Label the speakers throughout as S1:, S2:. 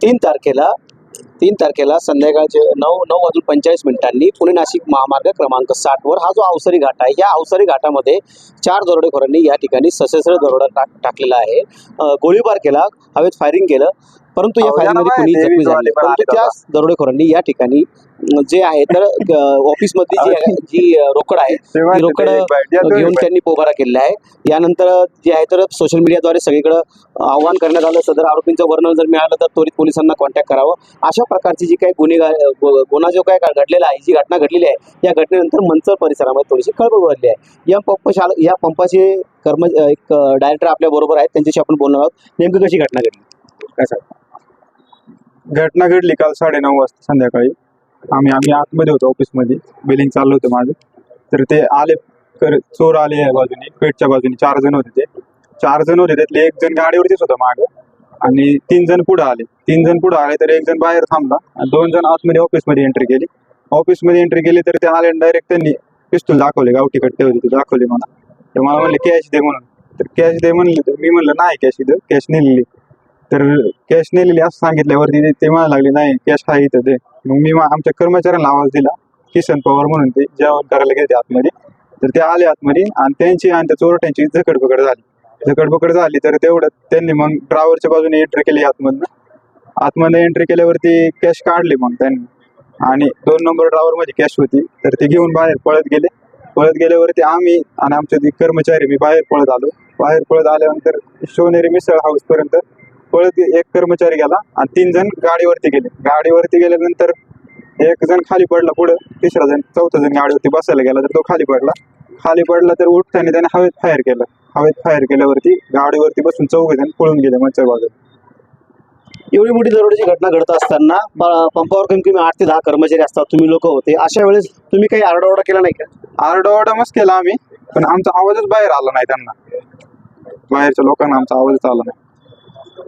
S1: तीन तारखेला तीन तारखेला संध्याकाळचे नऊ नऊ वाजून पंचेचाळीस मिनिटांनी पुणे नाशिक महामार्ग क्रमांक साठवर हा जो अवसरी घाट आहे या अवसरी घाटामध्ये चार दरोडेखोरांनी या ठिकाणी सशस्त्र दरोडा टाक टाकलेला आहे. गोळीबार केला हवेत फायरिंग केलं. परंतु या
S2: यांना
S1: कुणी जखमी झाले परंतु त्या दरोडेखोरांनी या ठिकाणी जे आहे तर ऑफिस मधली जी जी रोकड आहे
S2: ते
S1: रोकड घेऊन. त्यांनी पोबारा केलेला आहे. यानंतर जे आहे तर सोशल मीडियाद्वारे सगळीकडे आव्हान करण्यात आलं. सदर आरोपींचं वर्णन जर मिळालं तर त्वरित पोलिसांना कॉन्टॅक्ट करावं. अशा प्रकारची जी काही गुन्हेगार गुन्हा जो काय घडलेला आहे जी घटना घडलेली आहे या घटनेनंतर मंचर परिसरामध्ये थोडीशी खळबळ उडाली आहे. या पंपशाला या पंपाचे कर्म एक डायरेक्टर आपल्या बरोबर आहेत. त्यांच्याशी आपण बोलणार आहोत. नेमकी कशी घटना घडली? काय सांग
S2: घटना घडली काल साडेनऊ वाजता संध्याकाळी. आम्ही आम्ही आतमध्ये होतो ऑफिसमध्ये. बिलिंग चाललं होतं माझं. तर ते आले कर चोर आले या बाजूने पेटच्या बाजूने. चार जण होते ते. चार जण होते त्यातले. एक जण गाडीवरतीच होता मागं. आणि तीन जण पुढे आले. तीन जण पुढे आले तर एक जण बाहेर थांबला. आणि दोन जण आतमध्ये ऑफिसमध्ये एंट्री केली. ऑफिसमध्ये एंट्री केली तर ते आले डायरेक्ट त्यांनी पिस्तूल दाखवले. गावठी कट्टे होते ते दाखवले मला. तर मला म्हणले कॅश दे म्हणून. तर कॅश दे म्हणले तर मी म्हणलं नाही कॅश दे. कॅश नेलेली. तर कॅश नेलेली असं सांगितल्यावरती ते- ते म्हणायला लागले नाही कॅश आहे इथं ते मग मी आमच्या कर्मचाऱ्यांना आवाज दिला किशन पवार म्हणून ते जेवण करायला गेले आतमध्ये. तर ते आले आतमध्ये आणि त्यांची आणि त्या चोरट्यांची झकडपकड झाली. झकडपकड झाली तर तेवढं त्यांनी मग ड्रायव्हरच्या बाजूने एंट्री केली आतमधनं. आतमध्ये एंट्री केल्यावरती कॅश काढली मग त्यांनी. आणि दोन नंबर ड्रायव्हरमध्ये कॅश होती. तर ते घेऊन बाहेर पळत गेले. पळत गेल्यावरती आम्ही आणि आमचे कर्मचारी मी बाहेर पळत आलो. बाहेर पळत आल्यानंतर शिवनेरी मिसळ हाऊस पर्यंत पळत एक कर्मचारी गेला आणि तीन जण गाडीवरती गेले. गाडीवरती गेल्यानंतर एक जण खाली पडला पुढं तिसरा जण चौथा जण गाडीवरती बसायला गेला तर तो खाली पडला. खाली पडला तर उठताना त्याने हवेत फायर केलं. हवेत फायर केल्यावरती गाडीवरती बसून चौघ जण पळून गेले मच्छर बाजूला
S1: एवढी मोठी दरोड्याची घटना घडत असताना पंपावर कमी कमी आठ ते दहा कर्मचारी असतात. तुम्ही लोक होते. अशा वेळेस तुम्ही काही आरडाओरडा केला नाही का?
S2: आरडाओरडा मस्त केला आम्ही पण आमचा आवाजच बाहेर आला नाही त्यांना. बाहेरच्या लोकांना आमचा आवाजच आला नाही.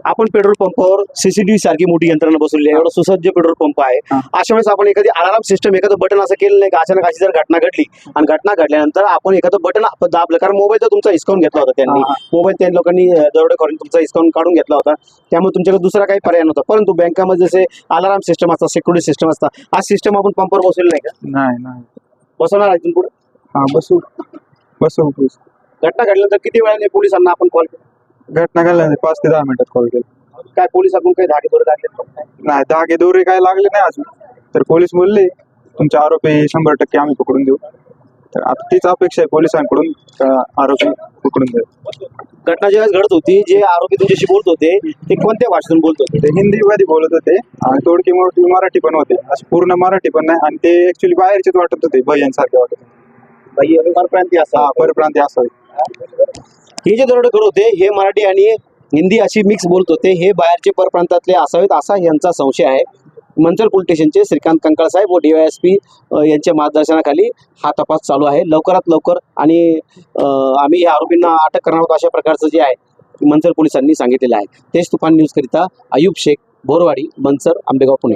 S1: आपण पेट्रोल पंपावर सीसीटीव्ही सारखी मोठी यंत्रणा बसवली आहे. एवढा सुसज्ज पेट्रोल पंप आहे. अशा वेळेस आपण एखादी अलार्म सिस्टम एखादं बटन असं केलं नाही का अचानक अशी जर घटना घडली आणि घटना घडल्यानंतर आपण एखादं बटन दाबलं कारण मोबाईल तर तुमचा हिसकावून घेतला होता त्यांनी. मोबाईल त्या लोकांनी दरोडे करून तुमचा हिसकावून काढून घेतला होता. त्यामुळे तुमच्याकडे दुसरा काही पर्याय नव्हता. परंतु बँकामध्ये जसे अलार्म सिस्टम असतात सिक्युरिटी सिस्टम असतात हा सिस्टम आपण पंपावर बसवलेला नाही का?
S2: नाही नाही.
S1: बसवणार आहे पुढे?
S2: हा बसू बसू.
S1: घटना घडल्यानंतर किती वेळाने पोलिसांना आपण कॉल?
S2: घटना घडल्यानंतर पाच ते दहा मिनिटात कॉल. केला
S1: काय पोलिसांकडून काही धागे बरं लागले
S2: नाही धागे दोरे काय लागले नाही अजून. तर पोलीस बोलले तुमचे आरोपी शंभर टक्के आम्ही पकडून देऊ. तर आता तीच अपेक्षा आहे पोलिसांकडून का आरोपी पकडून देऊ.
S1: घटना ज्यावेळेस घडत होती जे आरोपी तुमच्याशी बोलत होते ते कोणत्या भाषेतून बोलत होते?
S2: ते हिंदीमध्ये बोलत होते आणि थोडकी मोठी मराठी पण होते. असे पूर्ण मराठी पण नाही आणि ते ऍक्च्युली बाहेरचेच वाटत होते भैयांसारखे वाटत होते.
S1: परप्रांती
S2: हा
S1: असा
S2: परप्रांती असावे.
S1: हे जे दरोडेखोर होते हे मराठी आणि हिंदी अशी मिक्स बोलत होते. हे बाहेरचे परप्रांतातले असावेत असा यांचा संशय आहे. मंचल पोलीस स्टेशनचे श्रीकांत कंकाळ साहेब व डीवायएसपी यांच्या मार्गदर्शनाखाली हा तपास चालू आहे. लवकरात लवकर आणि आम्ही या आरोपींना अटक करणार आहोत अशा प्रकारचं जे आहे मंचर पोलिसांनी सांगितलेलं आहे. तेच तुफान न्यूजकरिता आयुब अयुब शेख बोरवाडी मंचर आंबेगाव पुणे.